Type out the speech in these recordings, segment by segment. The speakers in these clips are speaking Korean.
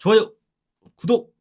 좋아요, 구독.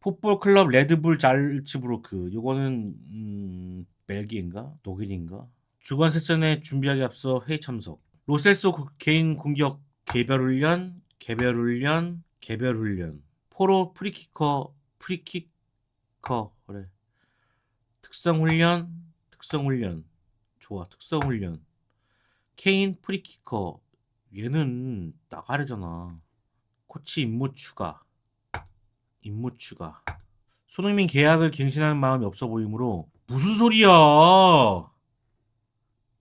풋볼 클럽 레드불 잘츠부르크. 요거는 음, 벨기에인가 독일인가? 주간 세션에 준비하기 앞서 회의 참석. 로세소 고- 개인 공격 개별 훈련, 개별 훈련, 개별 훈련. 포로 프리키커 프리키커 그래. 특성 훈련, 특성 훈련. 좋아, 특성 훈련. 케인 프리키커 얘는 나가래잖아. 코치 임무 추가. 임무 추가. 손흥민 계약을 갱신하는 마음이 없어 보이므로 무슨 소리야?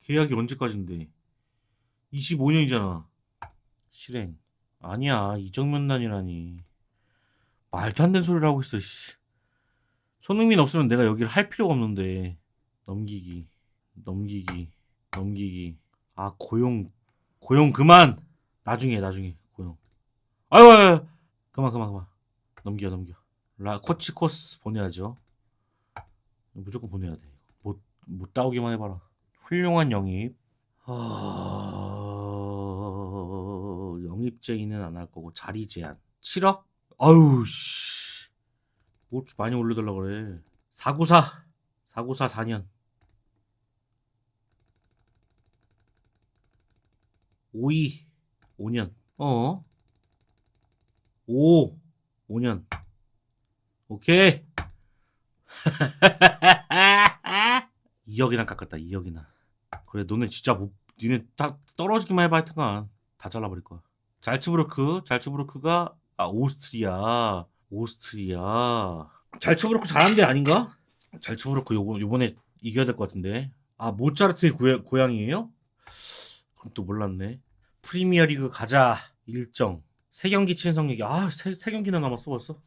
계약이 언제까지인데? 25년이잖아. 실행. 아니야. 이정면단이라니. 말도 안 되는 소리를 하고 있어. 씨. 손흥민 없으면 내가 여기를 할 필요가 없는데. 넘기기. 넘기기. 넘기기. 아 고용 고용 그만. 나중에 나중에. 아유, 아유. 그만 그만 그만. 넘겨 넘겨. 라 코치 코스 보내야죠. 무조건 보내야 돼. 못 못 따오기만 해봐라. 훌륭한 영입. 어... 영입 제의는 안 할 거고 자리 제한. 7억? 아유 씨. 뭐 이렇게 많이 올려달라 그래. 494. 494 4년. 52 5년. 어? 5 5년. 오케이. 2억이나 깎았다. 2억이나. 그래 너네 진짜 못 니네 다 떨어지기만 해봐 하여튼간 다 잘라버릴 거야. 잘츠부르크 잘츠부르크가 아 오스트리아 오스트리아 잘츠부르크 잘하는 데 아닌가? 잘츠부르크 요거 요번에 이겨야 될 것 같은데 아 모차르트의 고야, 고향이에요? 그럼 또 몰랐네. 프리미어 리그 가자 일정 세 경기 친 성력이 아세 세 경기나 남았어 벌써?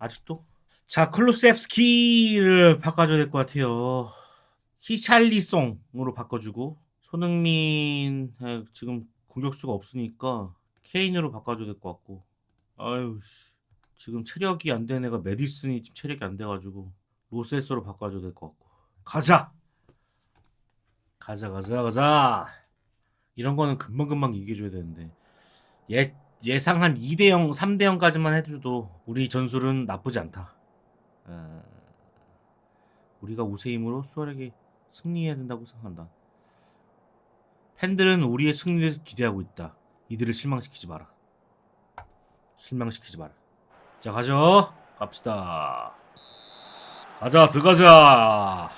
아직도? 자 클루셉스키를 바꿔줘야 될 것 같아요. 히샬리송으로 바꿔주고 손흥민 에, 지금 공격수가 없으니까 케인으로 바꿔줘야 될 것 같고. 아유 씨. 지금 체력이 안 된 애가 메디슨이 지금 체력이 안 돼가지고 로세스로 바꿔줘야 될 것 같고. 가자! 가자 가자 가자! 이런 거는 금방금방 이겨줘야 되는데. 예, 예상 한 2대 0, 3대 0까지만 해줘도 우리 전술은 나쁘지 않다. 어, 우리가 우세임으로 수월하게 승리해야 된다고 생각한다. 팬들은 우리의 승리를 기대하고 있다. 이들을 실망시키지 마라. 실망시키지 마라. 자, 가죠. 갑시다. 가자, 들어가자.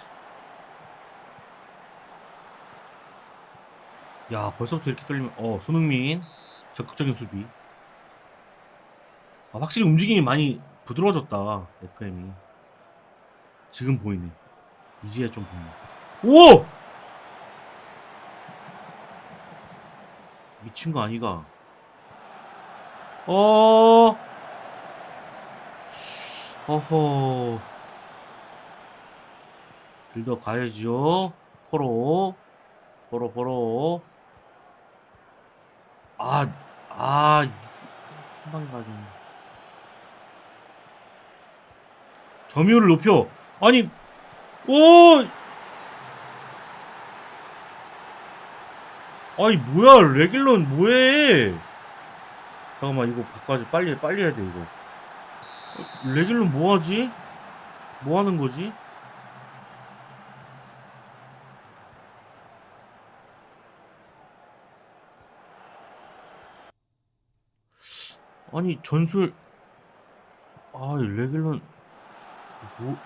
야, 벌써부터 이렇게 떨리면, 어, 손흥민. 적극적인 수비. 아, 확실히 움직임이 많이 부드러워졌다. FM이. 지금 보이네. 이제야 좀 보이네. 오! 미친 거 아니가? 어. 어허. 빌더 가야지요. 포로. 포로, 포로. 아, 아, 한 방에 가야 되네. 점유율을 높여. 아니, 오! 아니, 뭐야, 레길런 뭐해? 잠깐만, 이거 바꿔야지. 빨리, 빨리 해야 돼, 이거. 레길런 뭐하지? 뭐 하는 거지? 아니 전술. 아 레길런 뭐.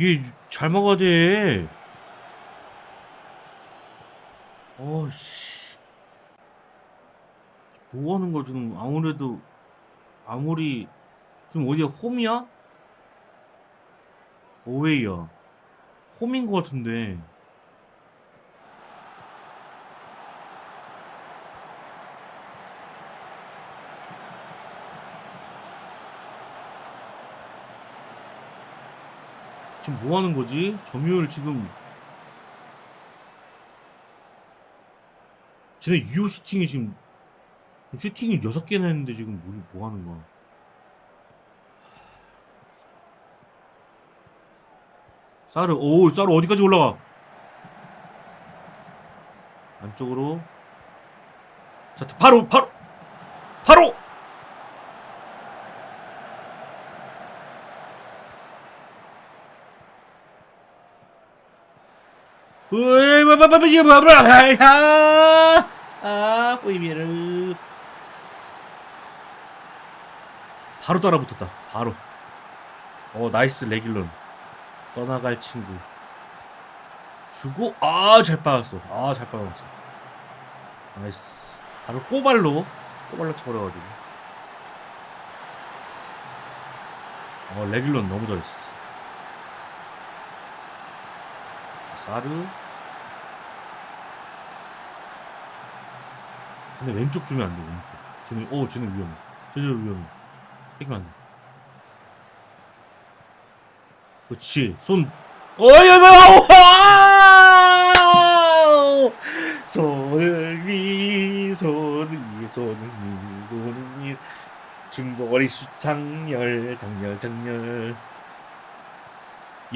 얘잘 막아야 돼. 어씨. 뭐 하는 거 지금? 아무래도 아무리 지금 어디야? 홈이야? 어웨이야. 홈인 거 같은데 지금 뭐 하는 거지? 점유율 지금 쟤네 2호 슈팅이 지금 슈팅이 6개나 했는데 지금 뭐, 뭐 하는 거야? 사르 오 사르 어디까지 올라가? 안쪽으로 자 바로 바로 바로 으이 바바바바 이거 봐라 아 호이미르 바로 따라붙었다 바로 어 나이스 레길런 떠나갈 친구 주고 아 잘 빠졌어 아 잘 빠졌어 나이스 바로 꼬발로 꼬발로 쳐버려 가지고 어 레길런 너무 잘했어 사르 근데 왼쪽 주면 안돼 왼쪽. 쟤는 오 쟤는 위험해. 쟤는 위험해. 뺏기면 안돼. 그렇지. 손. 어이 뭐 손을 위 손을 위 손을 위 손을 위 중거리 수창열 장렬 장렬.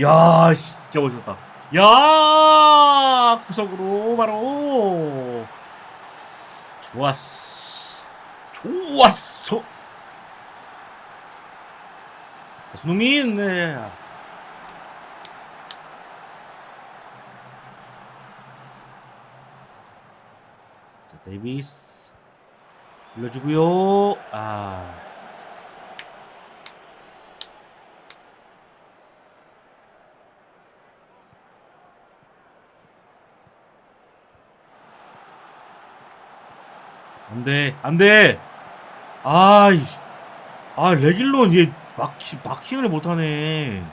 야 진짜 멋있었다 야 구석으로 바로. 좋았어. 좋았어. 자, 손흥민 네. 자 데이비스. 올려주고요. 아 안돼 안돼. 아이 아 레길론 얘 마키 마킹을 못하네.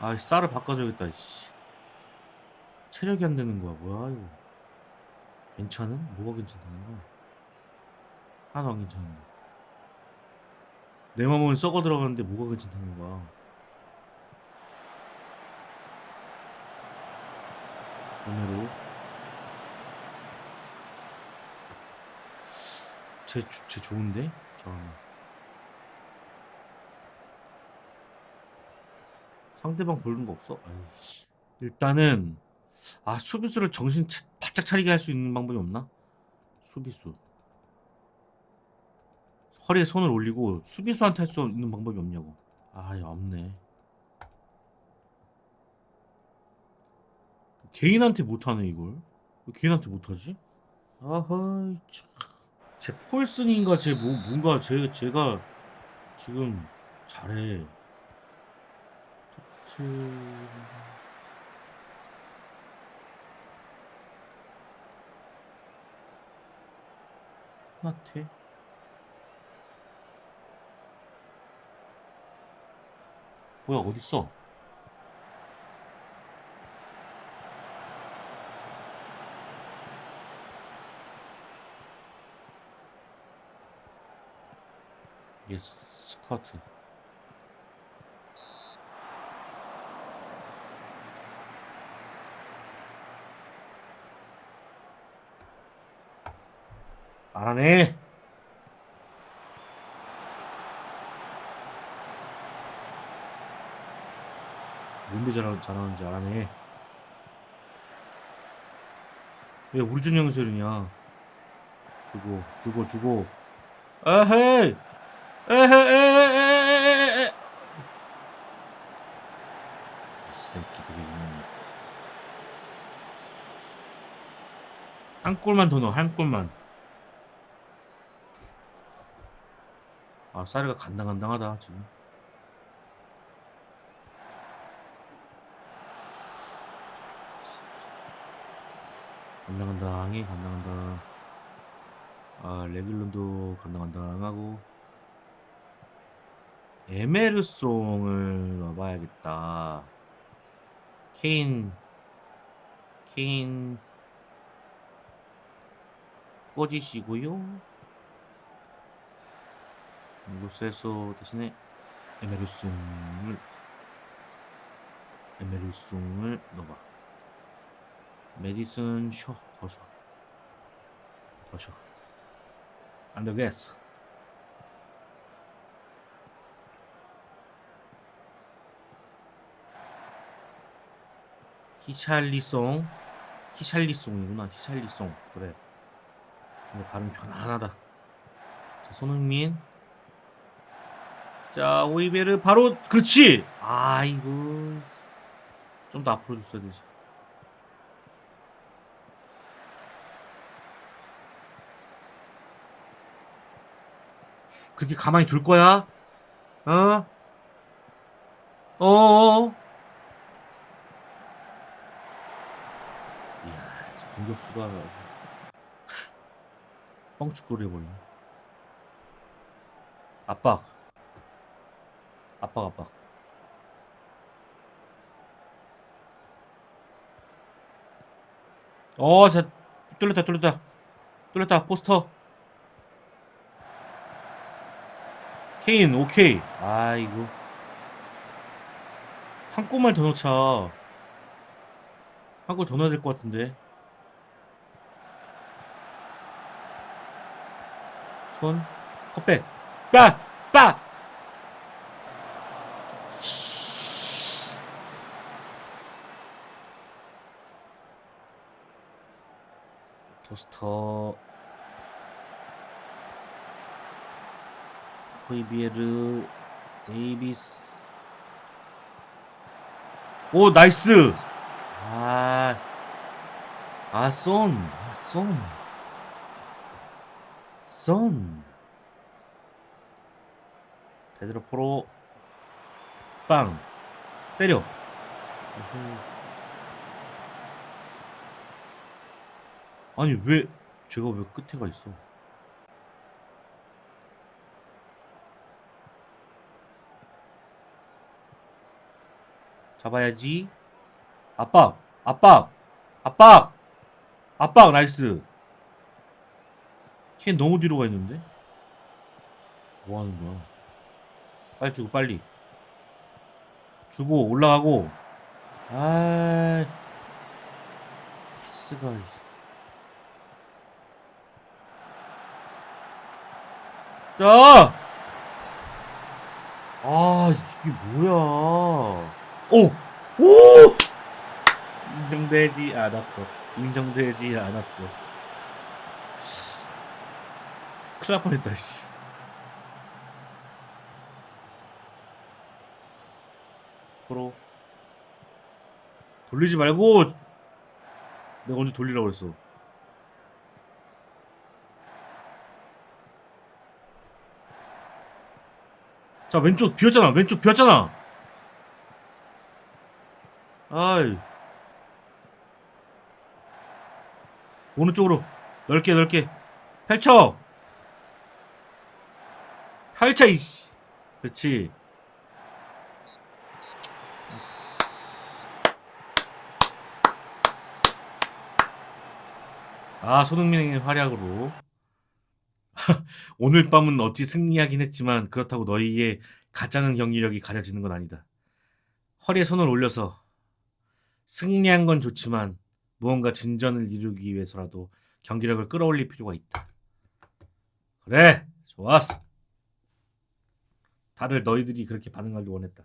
아이 쌀을 바꿔줘야겠다 씨. 체력이 안 되는 거야 뭐야 이거. 괜찮은 뭐가 괜찮다는 거야? 하나도 안 괜찮은데. 내 몸은 썩어 들어가는데 뭐가 괜찮다는 거야? 오늘로 쟤, 쟤 좋은데? 잠깐만. 상대방 보는 거 없어? 아이씨. 일단은, 아, 수비수를 정신 차- 바짝 차리게 할 수 있는 방법이 없나? 수비수. 허리에 손을 올리고 수비수한테 할 수 있는 방법이 없냐고. 아, 야, 없네. 개인한테 못하네, 이걸. 왜 개인한테 못하지? 아하이, 참. 제 폴슨인가 제 뭐, 뭔가 제 제가 지금 잘해. 토트... 코나테? 뭐야 어딨어? 이게 스- 스쿼트. 알아내. 뭔데 잘하, 잘하는지 알아내. 왜 우리 준영 소리냐? 주고, 주고, 주고. 에헤이! 에헤에헤에헤에헤 이 새끼들이 한 골만 더 넣어 한 골만. 아 사르가 간당간당하다 지금. 간당간당해 간당간당. 아 레귤론도 간당간당하고 에메르송을 넣어봐야겠다. 케인, 케인 꽂으시고요. 로세소 대신에 에메르송을 에메르송을 넣어봐. 메디슨 쇼, 더 쇼, 더 쇼. 안 되겠어. 히샬리송 히샬리송이구나 히샬리송. 그래. 발음 편안하다. 자 손흥민. 자 오이베르 바로 그렇지! 아이고 좀 더 앞으로 줬어야 되지. 그렇게 가만히 둘 거야? 어? 어어? 이야, 이제 공격수가 뻥축구를 해버리네. 압박. 압박, 압박. 어, 자, 뚫렸다, 뚫렸다. 뚫렸다, 포스터. 케인, 오케이. 아이고. 한 골만 더 넣자. 한 골 더 넣어야 될 것 같은데. 손, 컵백. 빠! 빠! 포스터. 호이비에르, 데이비스. 오, 나이스! 아, 아, 쏜, 아, 쏜. 쏜. 베드로 포로, 빵. 때려. 아니, 왜, 제가 왜 끝에 가 있어? 잡아야지. 압박, 압박, 압박, 압박, 나이스. 캔 너무 뒤로 가 있는데? 뭐 하는 거야? 빨리 주고, 빨리. 주고, 올라가고. 아, 패스가. 자! 아, 이게 뭐야. 오! 오! 인정되지 않았어. 인정되지 않았어. 큰일 날 뻔했다, 씨. 프로. 돌리지 말고! 내가 언제 돌리라고 했어. 자, 왼쪽 비었잖아. 왼쪽 비었잖아. 아이. 오른쪽으로 넓게 넓게 펼쳐. 펼쳐 이씨. 그렇지. 아, 손흥민의 활약으로 오늘 밤은 어찌 승리하긴 했지만 그렇다고 너희의 가짜는 경기력이 가려지는 건 아니다. 허리에 손을 올려서 승리한 건 좋지만 무언가 진전을 이루기 위해서라도 경기력을 끌어올릴 필요가 있다. 그래, 좋았어. 다들 너희들이 그렇게 반응하길 원했다.